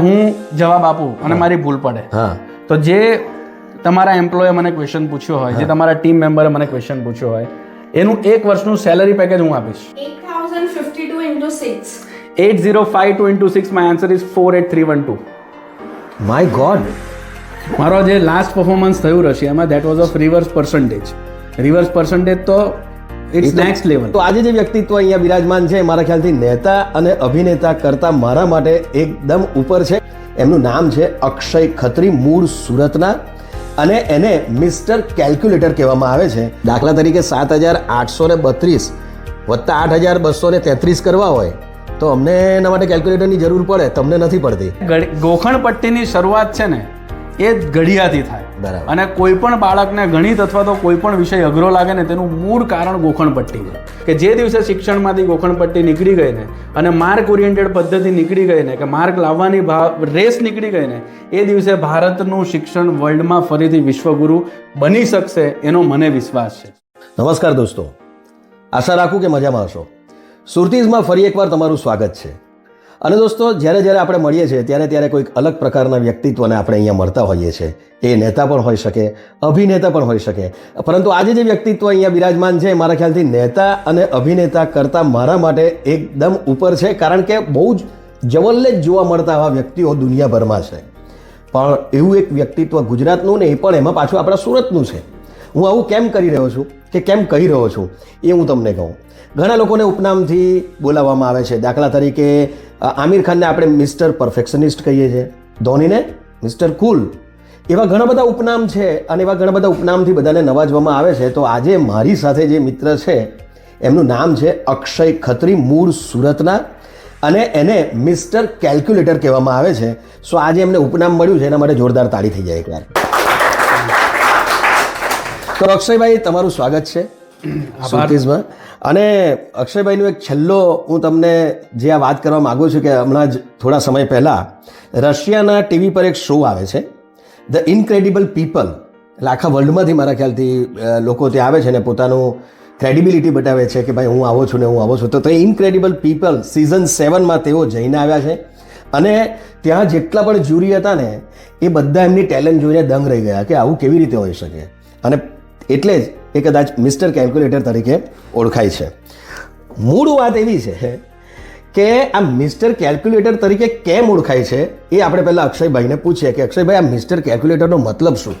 હું જવાબ આપું અને મારી ભૂલ પડે. હા. તો જે તમારા એમ્પ્લોયે મને ક્વેશ્ચન પૂછ્યો હોય જે તમારા ટીમ મેમ્બરે મને ક્વેશ્ચન પૂછ્યો હોય એનું એક વર્ષનું સેલરી પેકેજ હું આપીશ. 8052 into 6. Eight zero five two into six my answer is four eight three one two my god મારો જે લાસ્ટ પર્ફોમન્સ થયું રશિયામાં that was of reverse percentage reverse percentage તો ઇટ્સ નેક્સ્ટ લેવલ તો આજે જે વ્યક્તિત્વ અહીંયા બિરાજમાન છે મારા ખ્યાલથી નેતા અને અભિનેતા કરતા મારા માટે એકદમ ઉપર છે. એમનું નામ છે અક્ષય ખત્રી મૂળ સુરતના. અને એને મિસ્ટર કેલ્ક્યુલેટર કહેવામાં આવે છે. દાખલા તરીકે સાત હજાર આઠસો ને બત્રીસ વત્તા આઠ હજાર બસો ને તેત્રીસ કરવા હોય તો અમને એના માટે કેલ્ક્યુલેટરની જરૂર પડે તમને નથી પડતી. ગોખણ પટ્ટીની શરૂઆત છે ને એ ઘડિયાથી થાય. અને કોઈ પણ બાળકને ગણિત અથવા તો કોઈ પણ વિષય અઘરો લાગે ને તેનું મૂળ કારણ ગોખણપટ્ટી છે. કે જે દિવસે શિક્ષણમાંથી ગોખણપટ્ટી નીકળી ગઈ ને અને માર્ક ઓરિએન્ટેડ પદ્ધતિ નીકળી ગઈ ને કે માર્ક લાવવાની ભાવ રેસ નીકળી ગઈ ને એ દિવસે ભારતનું શિક્ષણ વર્લ્ડમાં ફરીથી વિશ્વગુરુ બની શકશે એનો મને વિશ્વાસ છે. નમસ્કાર દોસ્તો. આશા રાખું કે મજામાં હશો. સુરતીઝમાં ફરી એકવાર તમારું સ્વાગત છે. અને દોસ્તો, જ્યારે જ્યારે આપણે મળીએ છીએ, ત્યારે ત્યારે કોઈક અલગ પ્રકારના વ્યક્તિત્વને આપણે અહીંયા મળતા હોઈએ છીએ. એ નેતા પણ હોઈ શકે, અભિનેતા પણ હોઈ શકે. પરંતુ આજે જે વ્યક્તિત્વ અહીંયા બિરાજમાન છે, મારા ખ્યાલથી નેતા અને અભિનેતા કરતાં મારા માટે એકદમ ઉપર છે, કારણ કે બહુ જ જવલ્લે જ જોવા મળતા આવા વ્યક્તિઓ દુનિયાભરમાં છે. પણ એવું એક વ્યક્તિત્વ ગુજરાતનું ને એ પણ એમાં પાછું આપણા સુરતનું છે. હું આવું કેમ કરી રહ્યો છું કે કેમ કહી રહ્યો છું, એ હું તમને કહું. ઘણા લોકોને ઉપનામથી બોલાવવામાં આવે છે. દાખલા તરીકે આમિર ખાનને આપણે મિસ્ટર પરફેક્શનિસ્ટ કહીએ છીએ. ધોનીને મિસ્ટર કુલ. એવા ઘણા બધા ઉપનામ છે અને એવા ઘણા બધા ઉપનામથી બધાને નવાજવામાં આવે છે. તો આજે મારી સાથે જે મિત્ર છે, એમનું નામ છે અક્ષય ખત્રી, મૂળ સુરતના અને એને મિસ્ટર કેલ્ક્યુલેટર કહેવામાં આવે છે. સો આજે એમને ઉપનામ મળ્યું છે, એના માટે જોરદાર તાળી થઈ જાય એકવાર. તો અક્ષયભાઈ, તમારું સ્વાગત છે. સુરતીઝમાં અને અક્ષયભાઈનો એક છેલ્લો હું તમને જે આ વાત કરવા માગું છું કે હમણાં જ થોડા સમય પહેલાં રશિયાના ટીવી પર એક શો આવે છે. ધ ઇનક્રેડિબલ પીપલ એટલે આખા વર્લ્ડમાંથી મારા ખ્યાલથી લોકો ત્યાં આવે છે ને પોતાનું ક્રેડિબિલિટી બતાવે છે કે ભાઈ હું આવો છું ને હું આવો છું. તો તે ઇનક્રેડિબલ પીપલ સિઝન સેવનમાં તેઓ જઈને આવ્યા છે. અને ત્યાં જેટલા પણ જ્યુરી હતા ને, એ બધા એમની ટેલેન્ટ જોઈને દંગ રહી ગયા કે આવું કેવી રીતે હોઈ શકે? અને એટલે જ એ કદાચ મિસ્ટર કેલ્ક્યુલેટર તરીકે ઓળખાય છે. મૂળ વાત એવી છે કે આ મિસ્ટર કેલ્ક્યુલેટર તરીકે કેમ ઓળખાય છે એ આપણે પહેલાં અક્ષયભાઈને પૂછીએ કે અક્ષયભાઈ, આ મિસ્ટર કેલ્ક્યુલેટરનો મતલબ શું?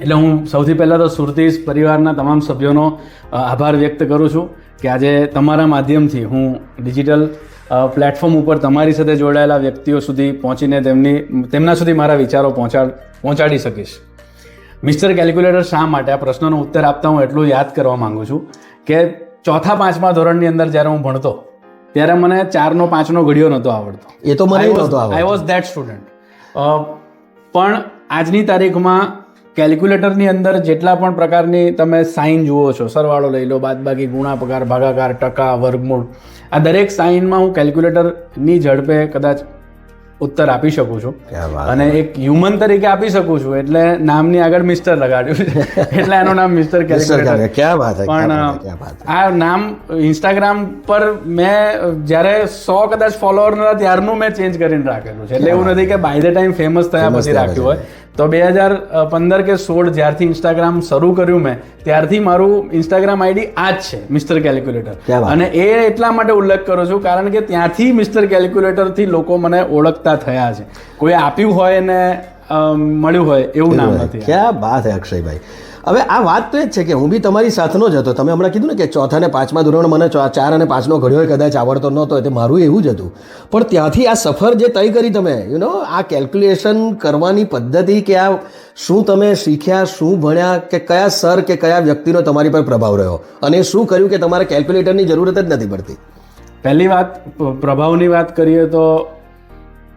એટલે હું સૌથી પહેલાં તો સુરતીશ પરિવારના તમામ સભ્યોનો આભાર વ્યક્ત કરું છું કે આજે તમારા માધ્યમથી હું ડિજિટલ પ્લેટફોર્મ ઉપર તમારી સાથે જોડાયેલા વ્યક્તિઓ સુધી પહોંચીને તેમની, તેમના સુધી મારા વિચારો પહોંચાડ, પહોંચાડી શકીશ. મિસ્ટર કેલ્ક્યુલેટર શા માટે? આ પ્રશ્નનો ઉત્તર આપતા હું એટલું યાદ કરવા માગું છું કે ચોથા પાંચમા ધોરણની અંદર જ્યારે હું ભણતો ત્યારે મને ચારનો પાંચનો ઘડિયો નહોતો આવડતો. એ તો મને નહોતો આઈ વોઝ દેટ સ્ટુડન્ટ પણ આજની તારીખમાં કેલ્ક્યુલેટરની અંદર જેટલા પણ પ્રકારની તમે સાઇન જુઓ છો સરવાળો લઈ લો બાદબાકી ગુણાપકાર ભાગાકાર ટકા વર્ગમૂળ આ દરેક સાઇનમાં હું કેલ્ક્યુલેટરની ઝડપે કદાચ ઉત્તર આપી શકું છું. અને એક હ્યુમન તરીકે આપી શકું છું એટલે નામની આગળ મિસ્ટર લગાડ્યું છે. એટલે એનું નામ મિસ્ટર કેલ્ક્યુલેટર પણ. આ નામ ઇન્સ્ટાગ્રામ પર મેં જ્યારે સો કદાચ ફોલોઅર નતા ત્યારનું મેં ચેન્જ કરીને રાખેલું છે. એટલે એવું નથી કે બાય ધ ટાઈમ ફેમસ થયા પછી રાખ્યું હોય. તો બે હજાર પંદર કે સોળ જ્યારથી ઇન્સ્ટાગ્રામ શરૂ કર્યું મેં ત્યારથી મારું ઇન્સ્ટાગ્રામ આઈડી આ જ છે મિસ્ટર કેલ્ક્યુલેટર અને એ એટલા માટે ઉલ્લેખ કરું છું કારણ કે ત્યાંથી મિસ્ટર કેલ્ક્યુલેટરથી લોકો મને ઓળખતા થયા છે. કોઈ આપ્યું હોય ને મળ્યું હોય એવું નામ નથી. ક્યાં બાત હે અક્ષયભાઈ? હવે આ વાત તો એ જ છે કે હું બી તમારી સાથનો જ હતો. તમે હમણાં કીધું ને કે ચોથા ને પાંચમા ધોરણ મને ચાર અને પાંચનો ઘડ્યો કદાચ આવડતો નહોતો એટલે મારું એવું જ હતું. પણ ત્યાંથી આ સફર જે તય કરી તમે યુ નો આ કેલ્ક્યુલેશન કરવાની પદ્ધતિ કે આ શું તમે શીખ્યા, શું ભણ્યા, કે કયા સર કે કયા વ્યક્તિનો તમારી પર પ્રભાવ રહ્યો? અને શું કર્યું કે તમારે કેલ્ક્યુલેટરની જરૂરત જ નથી પડતી? પહેલી વાત પ્રભાવની વાત કરીએ તો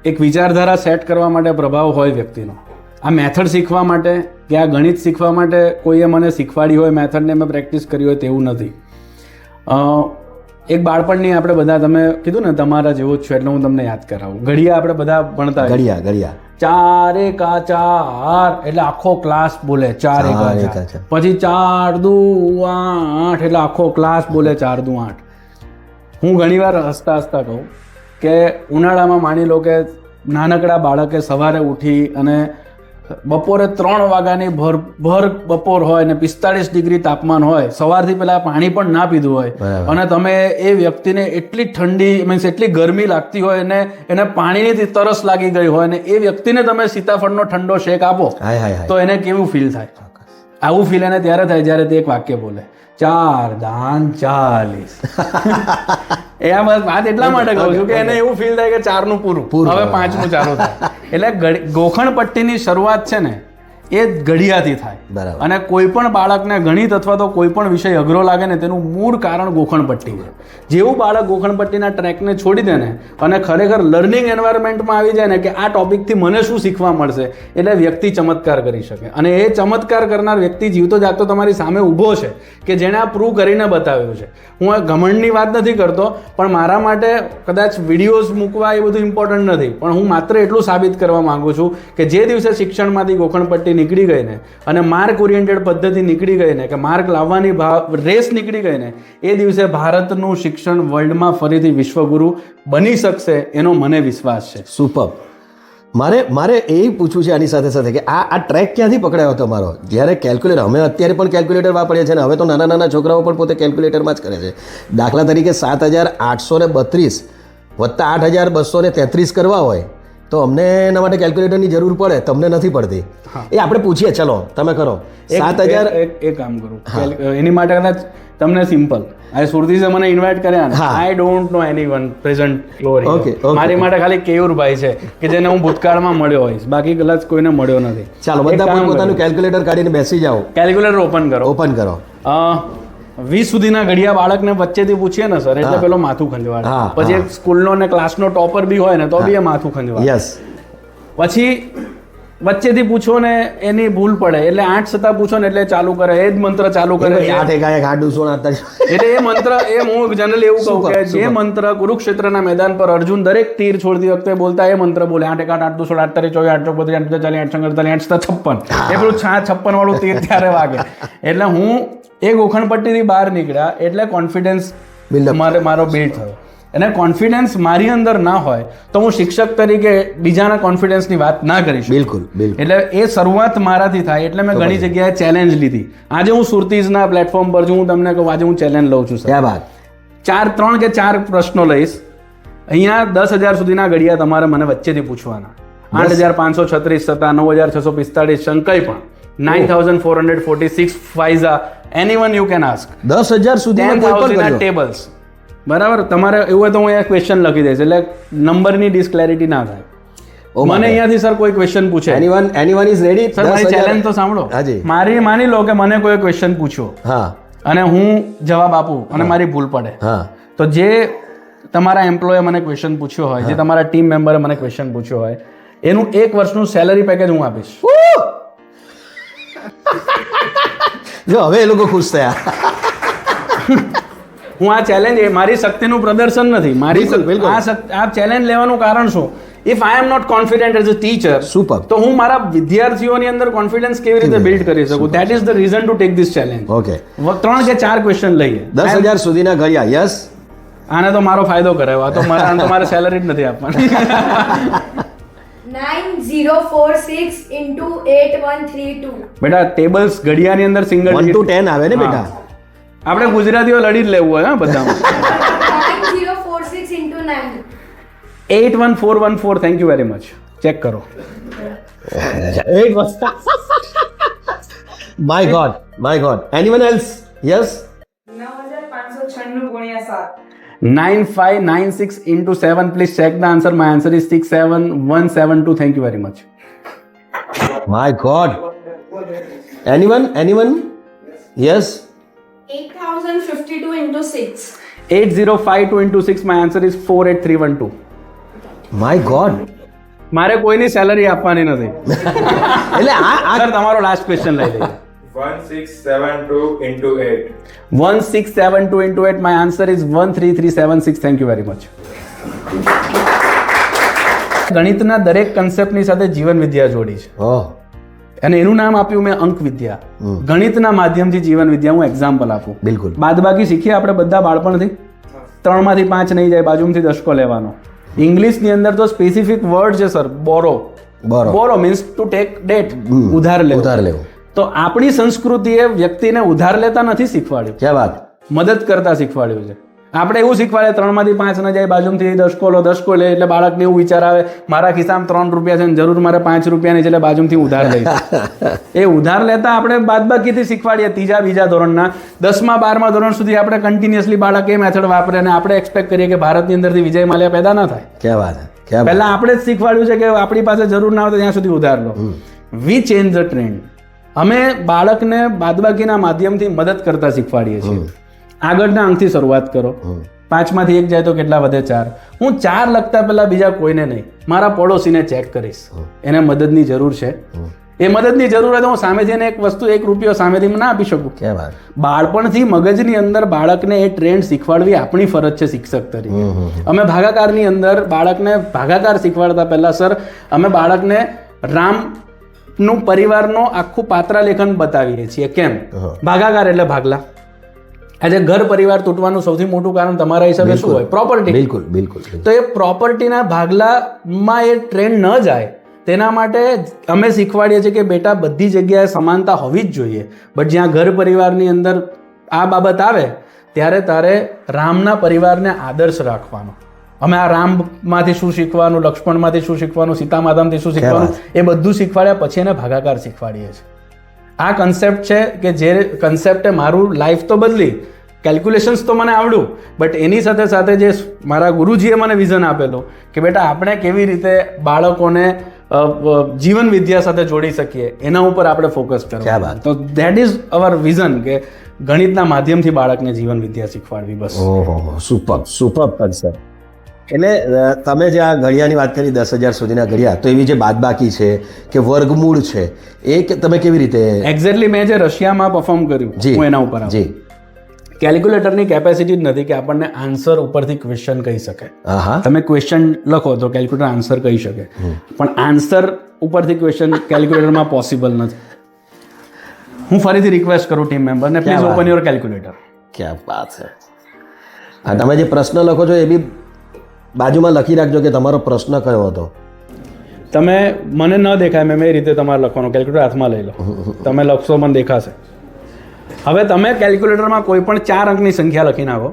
એક વિચારધારા સેટ કરવા માટે પ્રભાવ હોય વ્યક્તિનો. આ મેથડ શીખવા માટે કે આ ગણિત શીખવા માટે કોઈએ મને શીખવાડી હોય મેથડને મેં પ્રેક્ટિસ કરી હોય તેવું નથી. એક બાળપણની આપણે બધા તમે કીધું ને તમારા જેવું જ છો એટલે હું તમને યાદ કરાવું. ઘડિયા આપણે બધા ભણતા ઘડિયા ઘડિયા. ચાર કા ચાર એટલે આખો ક્લાસ બોલે ચાર એકા ચાર. પછી ચાર દુ આઠ એટલે આખો ક્લાસ બોલે ચાર દુ આઠ. હું ઘણીવાર હસતા હસતા કહું કે ઉનાળામાં માની લો કે નાનકડા બાળકે સવારે ઉઠી અને બપોરે ત્રણ વાગ્યાની ભર ભર બપોર હોય ને પિસ્તાળીસ ડિગ્રી તાપમાન હોય સવારથી પહેલા પાણી પણ ના પીધું હોય. અને તમે એ વ્યક્તિને એટલી ઠંડી મીન્સ એટલી ગરમી લાગતી હોય ને એને પાણીની તરસ લાગી ગઈ હોય ને એ વ્યક્તિને તમે સીતાફળનો ઠંડો શેક આપો તો એને કેવું ફીલ થાય? આવું ફીલ એને ત્યારે થાય જ્યારે તે એક વાક્ય બોલે ચાર દાન ચાલીસ. એ આ બસ વાત એટલા માટે કહું છું કે એને એવું ફીલ થાય કે ચારનું પૂરું પૂરું. હવે પાંચનું ચાલુ થાય એટલે ગોખણ પટ્ટીની શરૂઆત છે ને એ ઘડિયાથી થાય. બરાબર. અને કોઈ પણ બાળકને ગણિત અથવા તો કોઈ પણ વિષય અઘરો લાગે ને તેનું મૂળ કારણ ગોખણપટ્ટી છે. જેવું બાળક ગોખણપટ્ટીના ટ્રેકને છોડી દે ને અને ખરેખર લર્નિંગ એન્વાયરમેન્ટમાં આવી જાય ને કે આ ટોપિકથી મને શું શીખવા મળશે એટલે વ્યક્તિ ચમત્કાર કરી શકે. અને એ ચમત્કાર કરનાર વ્યક્તિ જીવતો જાગતો તમારી સામે ઊભો છે કે જેણે આ પ્રૂવ કરીને બતાવ્યું છે. હું આ ઘમંડની વાત નથી કરતો પણ મારા માટે કદાચ વિડીયોઝ મૂકવા એ બધું ઇમ્પોર્ટન્ટ નથી. પણ હું માત્ર એટલું સાબિત કરવા માંગુ છું કે જે દિવસે શિક્ષણમાંથી ગોખણપટ્ટી નીકળી ગઈ ને, અને માર્ક ઓરિએન્ટેડ પદ્ધતિ નીકળી ગઈ ને, કે માર્ક લાવવાની ભાવ રેસ નીકળી ગઈ ને, એ દિવસે ભારતનું શિક્ષણ વર્લ્ડમાં ફરીથી વિશ્વગુરુ બની શકશે એનો મને વિશ્વાસ છે. સુપર. મારે મારે એ પૂછવું છે આની સાથે સાથે કે આ આ ટ્રેક ક્યાંથી પકડાયો તમારો જ્યારે કેલ્ક્યુલેટર, અમે અત્યારે પણ કેલ્ક્યુલેટર વાપરીએ છીએ ને, હવે તો નાના નાના છોકરાઓ પણ પોતે કેલ્ક્યુલેટરમાં જ કરે છે. દાખલા તરીકે સાત હજાર આઠસો ને બત્રીસ વત્તા આઠ હજાર બસો ને તેત્રીસ કરવા હોય તો અમને એના માટે કેલ્ક્યુલેટરની જરૂર પડે તમને નથી પડતી. એ આપણે પૂછીએ ચલો તમે કરો. સાત હજાર એક- કામ કરું. એની માટે કદાચ તમને સિમ્પલ આ સુરતીસે મને ઇન્વાઇટ કર્યા I don't know any one present okay. મારી માટે ખાલી કેયુરભાઈ છે કે જેને હું ભૂતકાળમાં મળ્યો હોઈશ. બાકી કદાચ કોઈને મળ્યો નથી. ચાલો બધા પોતાનું કેલ્ક્યુલેટર કાઢીને બેસી જાઓ. કેલ્ક્યુલેટર ઓપન કરો. ઓપન કરો. વીસ સુધીના ઘડિયા બાળકને વચ્ચેથી પૂછીએ ને સર એટલે. પેલો માથું ખંજવાળે પછી. એક સ્કૂલનો ને ક્લાસનો ટોપર બી હોય ને તો બી એ માથું ખંજવાળે યસ પછી વચ્ચેથી પૂછો ને એની ભૂલ પડે. એટલે આઠ સતા પૂછો ને એટલે ચાલુ કરે. એ જ મંત્ર ચાલુ કરે આઠ એક એક આઠ દુસો એટલે એ મંત્ર એ હું જનરલી એવું કહું કે જે મંત્ર કુરુક્ષેત્રના મેદાન પર અર્જુન દરેક તીર છોડતી વખતે બોલતા એ મંત્ર બોલે. આઠ એક આઠ આઠ દુસો આઠ તારી ચોવીસ આઠ ચોક બત્રીસ આઠ ચાલીસ આઠ સંગડતાલીસ આઠ સત્તા છપ્પન. એ પેલું છા છપ્પન વાળું તીર ત્યારે વાગે. એટલે હું એ ગોખણપટ્ટીથી બહાર નીકળ્યા એટલે કોન્ફિડન્સ મારે મારો બિલ્ડ થયો. અને કોન્ફિડન્સ મારી અંદર ના હોય તો હું શિક્ષક તરીકે બીજાના કોન્ફિડન્સની વાત ના કરીશ બિલકુલ એટલે એ શરૂઆત મારાથી થાય એટલે મેં ઘણી જગ્યાએ ચેલેન્જ લીધી. આજે હું સુરતીઝના પ્લેટફોર્મ પર છું હું તમને કહું આજે હું ચેલેન્જ લઉં છું ક્યાં વાત? ચાર ત્રણ કે ચાર પ્રશ્નો લઈશ. અહીંયા દસ હજાર સુધીના ઘડિયા તમારે મને વચ્ચેથી પૂછવાના. આઠ હજાર પાંચસો છત્રીસ થતા નવ હજાર છસો પિસ્તાળીસ શંકઈ પણ. Nine thousand four hundred forty six ફાઇઝા any one you can ask. દસ હજાર કર્યો ટેબલ્સ. બરાબર? તમારે એવું હોય તો હું અહીંયા ક્વેશ્ચન લખી દઈશ. એટલે નંબરની ડિસ્ક્લેરિટી ના થાય. ઓ મને અહીંયાથી સર કોઈ ક્વેશ્ચન પૂછે. Anyone anyone is ready sir મારી ચેલેન્જ તો સાંભળો. હાજી. મારી માની લો કે મને કોઈ ક્વેશ્ચન પૂછ્યો. હા. અને હું જવાબ આપું અને મારી ભૂલ પડે. હા. તો જે તમારા એમ્પ્લોયે મને ક્વેશ્ચન પૂછ્યો હોય જે તમારા ટીમ મેમ્બરે મને ક્વેશ્ચન પૂછ્યો હોય એનું એક વર્ષનું સેલરી પેકેજ હું આપીશ. જો હવે એ લોકો ખુશ થયા. હું આ ચેલેન્જ મારી શક્તિનું પ્રદર્શન નથી. મારી. આ આ ચેલેન્જ લેવાનું કારણ શું? If I am not confident as a teacher super તો હું મારા વિદ્યાર્થીઓની અંદર કોન્ફિડન્સ કેવી રીતે બિલ્ડ કરી શકું? That is the reason to take this challenge okay ત્રણ કે ચાર ક્વેશ્ચન લઈએ. દસ હજાર સુધીના ગયા યસ આને તો મારો ફાયદો કરાયો આ તો મારા તો મારે સેલરી જ નથી આપવાની. 9046 into 8132. બેટા ટેબલ્સ ઘડિયાની અંદર સિંગલ વન ટુ ટેન આવે ને બેટા? આપણે ગુજરાતીઓ લડી જ લેવું હોય હા બધામાં. 9046 into 9. Eight one four one four thank you very much check કરો. My god my god anyone else yes nine five nine six into seven please check the answer my answer is six seven one seven two thank you very much my god anyone anyone yes 8052 into 6. Eight zero five two into six my answer is four eight three one two my god મારે કોઈની salary આપવાની નથી. એટલે આ આ sir તમારો last question લઈ લઈએ. 1672 into 8. One six seven two into eight my answer is one three three seven six thank you very much ગણિતના દરેક કન્સેપ્ટની સાથે જીવન વિદ્યા જોડી છે. ઓહ અને એનું નામ આપ્યું મેં અંક વિદ્યા. ગણિતના માધ્યમથી જીવન વિદ્યા હું એક્ઝામ્પલ આપું. બિલકુલ. બાદબાકી શીખીએ આપણે બધા બાળપણથી? ત્રણમાંથી પાંચ નહીં જાય બાજુમાંથી દશકો લેવાનો. ઇંગ્લિશની અંદર તો સ્પેસિફિક વર્ડ છે sir borrow. Borrow. Means to take debt ઉધાર લેવો. ઉધાર લેવો. તો આપણી સંસ્કૃતિએ વ્યક્તિને ઉધાર લેતા નથી શીખવાડ્યું. ક્યાં વાત? મદદ કરતા શીખવાડ્યું છે. આપણે એવું શીખવાડે ત્રણમાંથી પાંચ ન જાય બાજુમાંથી દસકો લો દસકો લે એટલે બાળકને એવું વિચાર આવે મારા ખિસ્સામાં ત્રણ રૂપિયા છે ને જરૂર મારે પાંચ રૂપિયાની છે એટલે બાજુમાંથી ઉધાર લઈ એ ઉધાર લેતા આપણે બાદબાકીથી શીખવાડીએ ત્રીજા બીજા ધોરણના. દસમા બારમા ધોરણ સુધી આપણે કન્ટિન્યુઅસલી બાળક એ મેથડ વાપરે અને આપણે એક્સપેક્ટ કરીએ કે ભારતની અંદરથી વિજય માલ્યા પેદા ન થાય. ક્યાં વાત પહેલા આપણે જ શીખવાડ્યું છે કે આપણી પાસે જરૂર ના હોય ત્યાં સુધી ઉધાર લો. વી ચેન્જ ધ ટ્રેન્ડ અમે બાળકને બાદબાકીના માધ્યમથી મદદ કરતા શીખવાડીએ છીએ. આગળના અંકથી શરૂઆત કરો. પાંચમાંથી એક જાય તો કેટલા વધે ચાર? હું ચાર લખતા પહેલા બીજા કોઈને નહીં મારા પડોશીને ચેક કરીશ. એને મદદની જરૂર છે. એ મદદની જરૂર હોય તો હું સામેથી એક વસ્તુ એક રૂપિયો સામેથી ના આપી શકું. કે બાળપણથી મગજની અંદર બાળકને એ ટ્રેન્ડ શીખવાડવી આપણી ફરજ છે શિક્ષક તરીકે. અમે ભાગાકારની અંદર બાળકને ભાગાકાર શીખવાડતા પહેલા સર અમે બાળકને રામનું પરિવારનો આખું પાત્રાલેખન બતાવીએ છીએ. કેમ? ભાગાકાર એટલે ભાગલા. આજે ઘર પરિવાર તૂટવાનું સૌથી મોટું કારણ તમારા હિસાબે શું હોય? પ્રોપર્ટી બિલકુલ બિલકુલ. તો એ પ્રોપર્ટીના ભાગલામાં એ ટ્રેન્ડ ન જાય તેના માટે અમે શીખવાડીએ છીએ કે બેટા બધી જગ્યાએ સમાનતા હોવી જ જોઈએ. બટ જ્યાં ઘર પરિવારની અંદર આ બાબત આવે ત્યારે તારે રામના પરિવારને આદર્શ રાખવાનો. અમે આ રામમાંથી શું શીખવાનું લક્ષ્મણમાંથી શું શીખવાનું સીતા માતામાંથી શું શીખવાનું એ બધું શીખવાડ્યા પછી એને ભાગાકાર શીખવાડીએ છીએ. આ કન્સેપ્ટ છે કે જે કન્સેપ્ટે મારું લાઈફ તો બદલી કેલ્ક્યુલેશન્સ તો મને આવડ્યું બટ એની સાથે સાથે જે મારા ગુરુજીએ મને વિઝન આપેલું કે બેટા આપણે કેવી રીતે બાળકોને જીવન વિદ્યા સાથે જોડી શકીએ એના ઉપર આપણે ફોકસ કરવું. તો દેટ ઇઝ અવર વિઝન કે ગણિતના માધ્યમથી બાળકને જીવન વિદ્યા શીખવાડવી બસ. ઓહો સુપર સુપર કન્સેપ્ટ એટલે તમે જે આ ઘડિયાની વાત કરી દસ હજાર સુધીના ઘડિયા તો એવી જે બાદબાકી છે કે વર્ગમૂળ છે એ તમે કેવી રીતે એક્ઝેક્ટલી મેં જે રશિયામાં પરફોર્મ કર્યું હું એના ઉપર. જી. કેલ્ક્યુલેટરની કેપેસિટી જ નથી કે આપણને આન્સર ઉપરથી ક્વેશ્ચન કહી શકે. તમે ક્વેશ્ચન લખો તો કેલ્ક્યુલેટર આન્સર કહી શકે. પણ આન્સર ઉપરથી ક્વેશ્ચન કેલ્ક્યુલેટરમાં પોસિબલ નથી. હું ફરીથી રિક્વેસ્ટ કરું ટીમ મેમ્બરને પ્લીઝ ઓપન યોર કેલ્ક્યુલેટર ક્યાં વાત છે. તમે જે પ્રશ્ન લખો છો એ બી બાજુમાં લખી રાખજો કે તમારો પ્રશ્ન કયો હતો. તમે મને ન દેખાય મેં એ રીતે તમારે લખવાનું કેલ્ક્યુલેટર હાથમાં લઈ લો. તમે લખશો મને દેખાશે. હવે તમે કેલ્ક્યુલેટરમાં કોઈ પણ ચાર અંકની સંખ્યા લખી નાખો.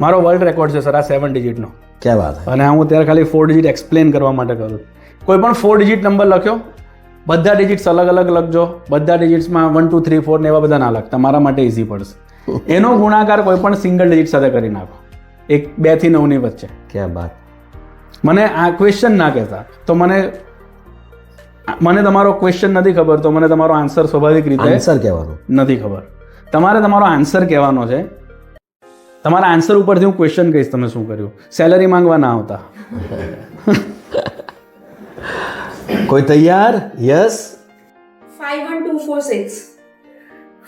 મારો વર્લ્ડ રેકોર્ડ છે સર આ સેવન ડિજિટનો ક્યાં વાત અને હું ત્યારે ખાલી ફોર ડિજિટ એક્સપ્લેન કરવા માટે કરું કોઈ પણ ફોર ડિજિટ નંબર લખ્યો બધા ડિજિટ્સ અલગ અલગ લખજો. બધા ડિજિટ્સમાં વન ટુ થ્રી ફોર ને એવા બધા ના લખતા મારા માટે ઇઝી પડશે. એનો ગુણાકાર કોઈ પણ સિંગલ ડિજિટ સાથે કરી નાખો. એક બેથી નવની વચ્ચે. ક્યાં વાત મને આ ક્વેશ્ચન ના કહેતા. તો મને મને તમારો ક્વેશ્ચન નથી ખબર તો મને તમારો આન્સર સ્વાભાવિક રીતે આન્સર કહેવાનું. નથી ખબર. તમારે તમારો આન્સર કહેવાનો છે. તમારા આન્સર ઉપરથી હું ક્વેશ્ચન કહીશ તમે શું કર્યું? સેલરી માંગવા ના આવતા. કોઈ તૈયાર? Yes Five one two four six.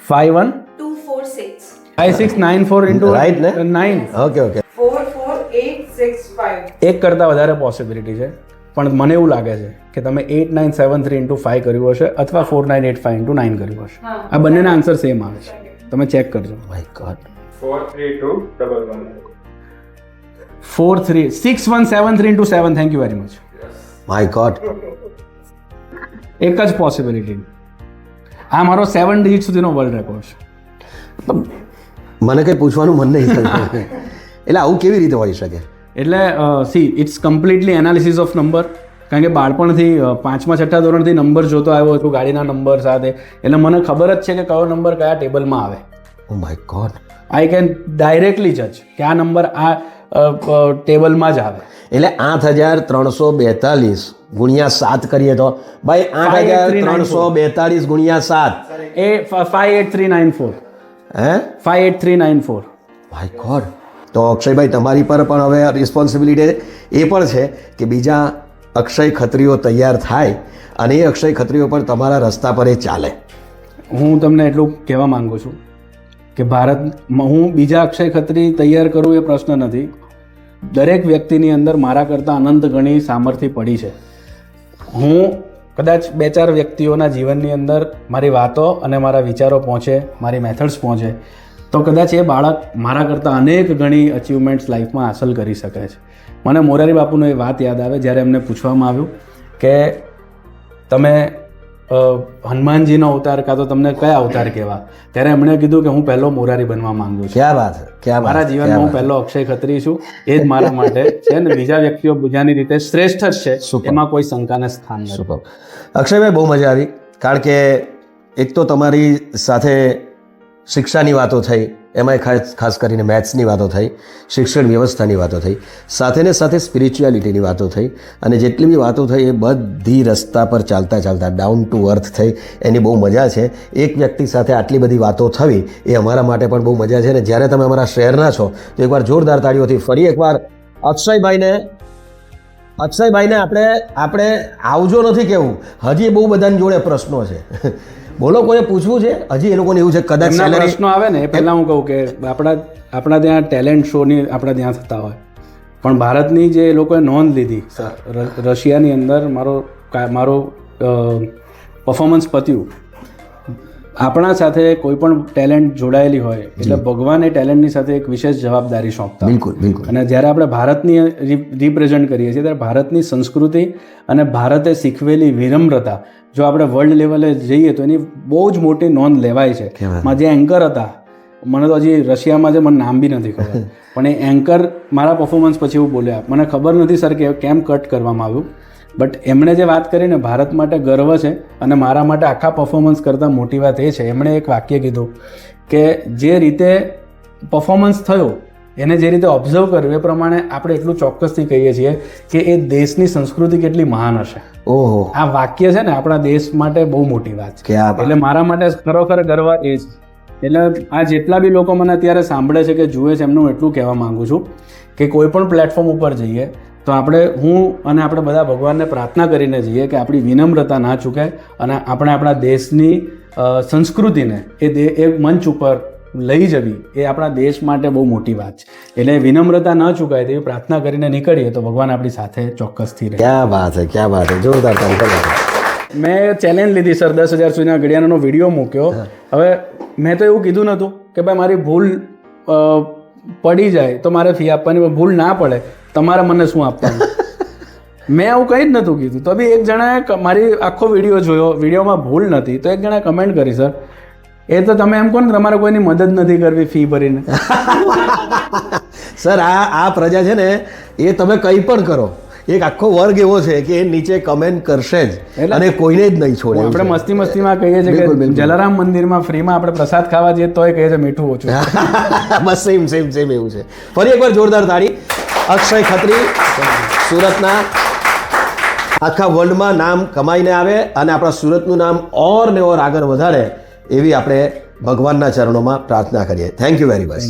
Five one Two four six. Five six nine four into right ને? નાઇન ઓકે ઓકે એક કરતાં વધારે પોસિબિલિટી છે. પણ મને એવું લાગે છે કે તમે eight nine seven three into five કર્યું હશે અથવા four nine eight five into nine કર્યું હશે. આ બંનેના આન્સર સેમ આવે છે. તમે ચેક કરજો. My god four three two double one four three six one seven three into seven thank you very much my god એક જ પોસિબિલિટી આ મારો સેવન ડિજિટ સુધીનો વર્લ્ડ રેકોર્ડ છે. મને કંઈ પૂછવાનું મન નહીં થતું એટલે આવું કેવી રીતે હોઈ શકે? એટલે see it's completely analysis of number કારણ કે બાળપણથી પાંચમા છઠ્ઠા ધોરણથી નંબર જોતો આવ્યો છું ગાડીના નંબર સાથે. એટલે મને ખબર જ છે કે કયો નંબર કયા ટેબલમાં આવે. ઓ my god I can directly જજ કે આ નંબર આ ટેબલમાં જ આવે. એટલે આઠ હજાર ત્રણસો બેતાલીસ ગુણ્યા સાત કરીએ તો? ભાઈ આઠ હજાર ત્રણસો બેતાલીસ ગુણ્યા સાત. એ five eight three nine four હે? Five eight three nine four my god તો અક્ષયભાઈ, તમારી પર પણ હવે રિસ્પોન્સિબિલિટી એ પણ છે કે બીજા અક્ષય ખત્રીઓ તૈયાર થાય અને એ અક્ષય ખત્રીઓ પર તમારા રસ્તા પર એ ચાલે. હું તમને એટલું કહેવા માંગુ છું કે ભારતમાં હું બીજા અક્ષય ખત્રી તૈયાર કરું એ પ્રશ્ન નથી. દરેક વ્યક્તિની અંદર મારા કરતાં અનંત ગણી સામર્થ્ય પડી છે. હું કદાચ બે ચાર વ્યક્તિઓના જીવનની અંદર મારી વાતો અને મારા વિચારો પહોંચે, મારી મેથડ્સ પહોંચે તો કદાચ એ બાળક મારા કરતાં અનેક ઘણી અચીવમેન્ટ્સ લાઈફમાં હાંસલ કરી શકે છે. મને મોરારી બાપુનો એ વાત યાદ આવે જ્યારે એમને પૂછવામાં આવ્યું કે તમે હનુમાનજીનો અવતાર કાં તો તમને કયા અવતાર કહેવા? ત્યારે એમણે કીધું કે હું પહેલો મોરારી બનવા માંગુ છું. ક્યાં વાત ક્યાં મારા જીવનમાં હું પહેલો અક્ષય ખત્રી છું. એ જ મારા માટે છે ને બીજા વ્યક્તિઓ બીજાની રીતે શ્રેષ્ઠ જ છે. એમાં કોઈ શંકાને સ્થાન. નથી. અક્ષયભાઈ બહુ મજા આવી. કારણ કે એક તો તમારી સાથે શિક્ષાની વાતો થઈ, એમાંય ખાસ ખાસ કરીને મેથ્સની વાતો થઈ, શિક્ષણ વ્યવસ્થાની વાતો થઈ સાથે ને સાથે સ્પિરિચ્યુઆલિટીની વાતો થઈ, અને જેટલી બી વાતો થઈ એ બધી રસ્તા પર ચાલતા ચાલતા ડાઉન ટુ અર્થ થઈ, એની બહુ મજા છે. એક વ્યક્તિ સાથે આટલી બધી વાતો થવી એ અમારા માટે પણ બહુ મજા છે. અને જ્યારે તમે અમારા શહેરના છો, તો એકવાર જોરદાર તાળીઓથી ફરી એકવાર અક્ષયભાઈને અક્ષયભાઈને આપણે આપણે આવજો નથી કેવું. હજી બહુ બધાની જોડે પ્રશ્નો છે. બોલો કોઈએ પૂછવું છે? હજી એ લોકોને એવું છે કદાચ પ્રશ્નો આવે ને એ પહેલાં હું કહું કે આપણા આપણા ત્યાં ટેલેન્ટ શોની આપણા ત્યાં થતા હોય. પણ ભારતની જે એ લોકોએ નોંધ લીધી રશિયાની અંદર મારો મારો પરફોર્મન્સ પત્યું. આપણા સાથે કોઈ પણ ટેલેન્ટ જોડાયેલી હોય એટલે ભગવાન એ ટેલેન્ટની સાથે એક વિશેષ જવાબદારી સોંપતા. બિલકુલ બિલકુલ. અને જ્યારે આપણે ભારતની રિપ્રેઝેન્ટ કરીએ છીએ ત્યારે ભારતની સંસ્કૃતિ અને ભારતે શીખવેલી વિનમ્રતા જો આપણે વર્લ્ડ લેવલે જઈએ તો એની બહુ જ મોટી નોંધ લેવાય છે. માં જે એન્કર હતા મને તો હજી રશિયામાં જે મને નામ બી નથી ખબર. પણ એ એન્કર મારા પર્ફોમન્સ પછી એવું બોલ્યા મને ખબર નથી સર કે કેમ કટ કરવામાં આવ્યું? બટ એમણે જે વાત કરી ને ભારત માટે ગર્વ છે અને મારા માટે આખા પરફોર્મન્સ કરતાં મોટી વાત એ છે. એમણે એક વાક્ય કીધું કે જે રીતે પરફોર્મન્સ થયો એને જે રીતે ઓબ્ઝર્વ કર્યું એ પ્રમાણે આપણે એટલું ચોક્કસથી કહીએ છીએ કે એ દેશની સંસ્કૃતિ કેટલી મહાન હશે. ઓહો. આ વાક્ય છે ને આપણા દેશ માટે બહુ મોટી વાત છે. એટલે મારા માટે ખરોખર ગર્વ એ છે એટલે આ જેટલા બી લોકો મને અત્યારે સાંભળે છે કે જુએ છે એમનું એટલું કહેવા માંગુ છું કે કોઈ પણ પ્લેટફોર્મ ઉપર જઈએ તો આપણે હું અને આપણે બધા ભગવાનને પ્રાર્થના કરીને જઈએ કે આપણી વિનમ્રતા ના ચૂકે અને આપણે આપણા દેશની સંસ્કૃતિને એ દે એ મંચ ઉપર લઈ જવી. એ આપણા દેશ માટે બહુ મોટી વાત છે. એટલે વિનમ્રતા ન ચૂકાય તેવી પ્રાર્થના કરીને નીકળીએ તો ભગવાન આપણી સાથે ચોક્કસથી રહે. ક્યાં વાત છે ક્યાં વાત છે જોરદાર. મેં ચેલેન્જ લીધી સર દસ હજાર સુધીના ઘડિયાળનો વીડિયો મૂક્યો. હવે મેં તો એવું કીધું નહોતું કે ભાઈ મારી ભૂલ પડી જાય તો મારે ફી આપવાની ભૂલ ના પડે. તમારે મને શું આપવાનું? મેં આવું કંઈ જ નહોતું કીધું. તો બી એક જણાએ મારી આખો વીડિયો જોયો. વિડીયોમાં ભૂલ નથી તો એક જણાએ કમેન્ટ કરી સર એ તો તમે એમ કહો ને તમારે કોઈની મદદ નથી કરવી ફી ભરીને. સર આ આ પ્રજા છે ને એ તમે કંઈ પણ કરો. એક આખો વર્ગ એવો છે કે એ નીચે કમેન્ટ કરશે જ અને કોઈને જ નહીં છોડે આપણે મસ્તી મસ્તીમાં કહીએ છીએ કે જલારામ મંદિરમાં ફ્રીમાં આપણે પ્રસાદ ખાવા જઈએ તોય કહીએ છીએ મીઠું ઓછું. બસ સેમ સેમ સેમ એવું છે. ફરી એકવાર જોરદાર તાળી. અક્ષય ખત્રી સુરતના આખા વર્લ્ડમાં નામ કમાઈને આવે અને આપણા સુરતનું નામ ઓર ને ઓર આગળ વધારે એવી આપણે ભગવાનના ચરણોમાં પ્રાર્થના કરીએ. Thank you very much